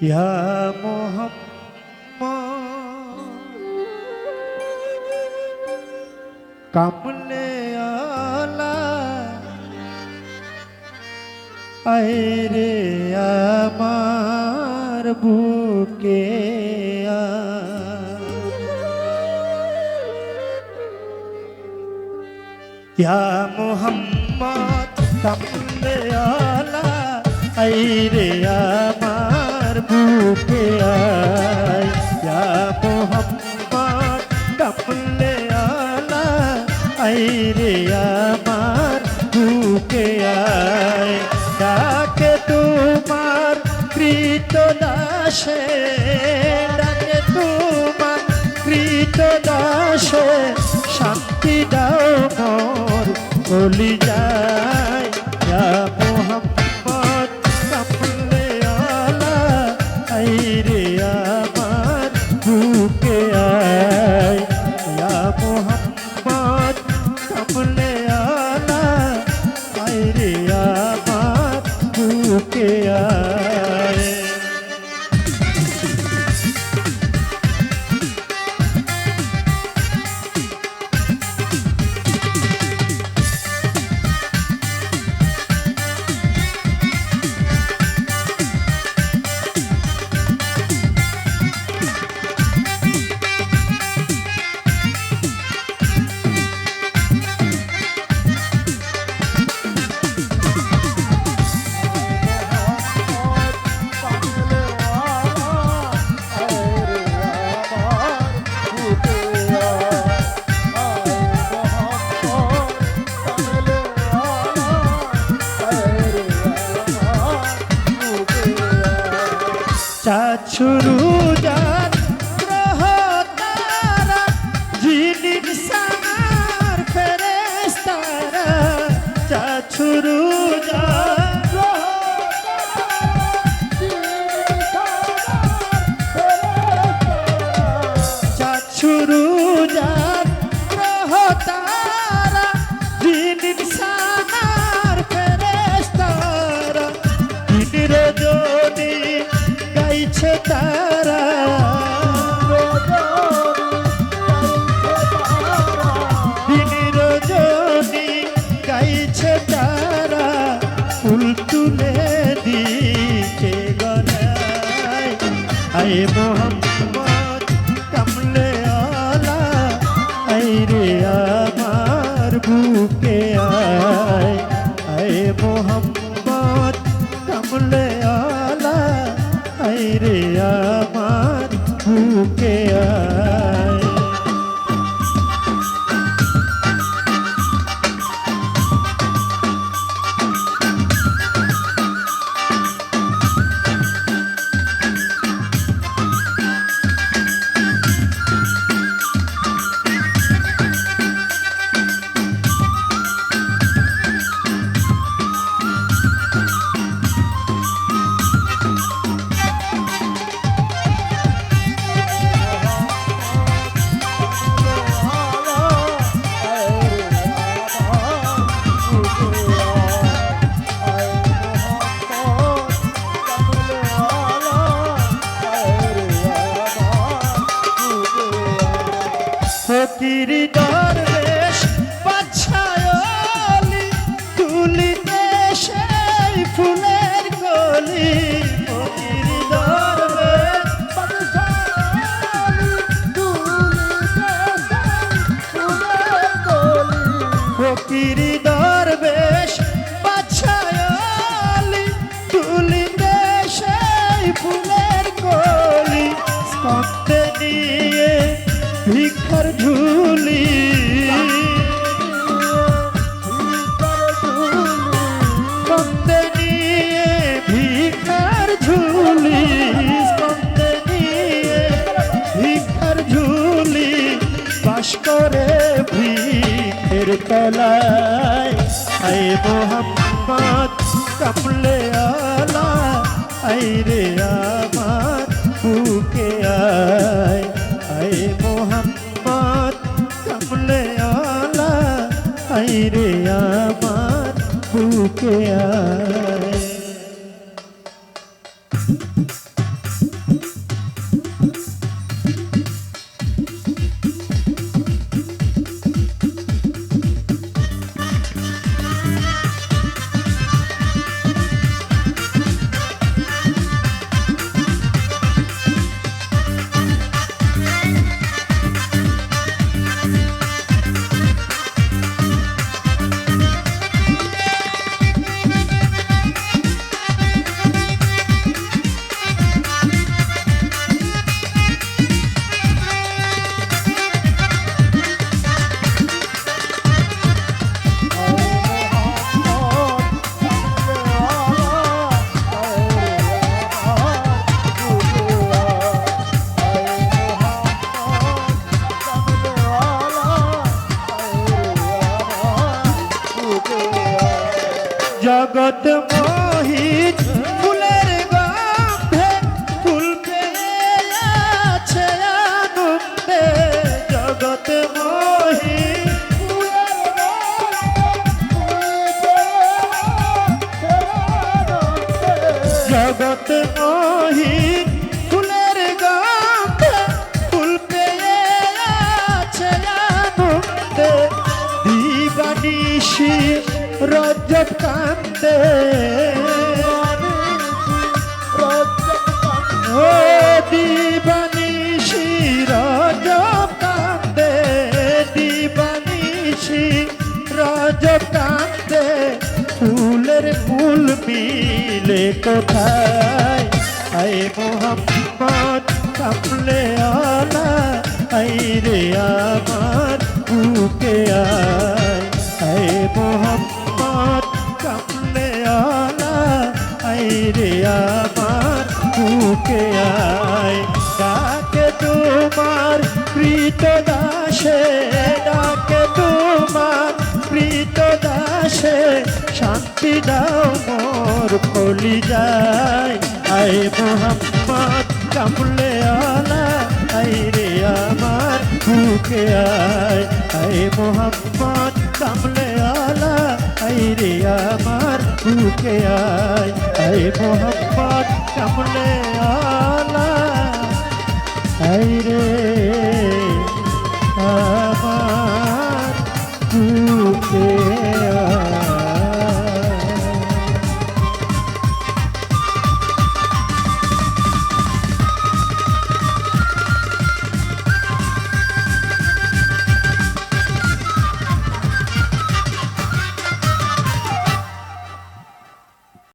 ইয়া মোহাম্মদ কামলে আলা আয়রে আমার বুকে আ। ইয়া মোহাম্মদ কামলে আলা আইরে কৃত দাসে ডাকে তোমার কৃত দাসে শান্তি দাও মোর বলি যার গ্রহ মোহাম্মদ কামলে আলা আই রে আমার বুকে আয় আয় মোহাম্মদ কামলে আলা আই রে আমার বুকে ফুলের কলি স্কন্দে নিয়ে ভিক্ষার ঝুলি। স্কন্দে নিয়ে ভিক্ষার ঝুলি। স্কন্দে নিয়ে ভিক্ষার ঝুলি। বাস করে ভিক্ষের তলায়। আয় মোহাম্মদ আই রে আমার বুকে আয়। আয় মোহাম্মদ কামলে আলা। আই রে আমার বুকে আয়। জগৎ মহিন ফুলের গন্ধে ফুল পেয়ে আছে আনন্দে। দিবানিশি রজব কান্দে। ও দিবানিশি রজব কান্দে। দিবানিশি রজব কান্দে। ফুলের ফুল মিলে কোথায়, আয় মোহাম্মদ কামলে আলা আই রে আমার বুকে আয়। আয় মোহাম্মদ কামলে আলা আই রে আমার বুকে আয়। ডাকে তোমার প্রীত দাসে ডাকে শান্তি দাও মোর ফলি যায় আই মোহাম্মদ, কামলে আলা আই রে আমার বুকে আয়। আই মোহাম্মদ, কামলে আলা আই রে আমার বুকে আয়। আই মোহাম্মদ, কামলে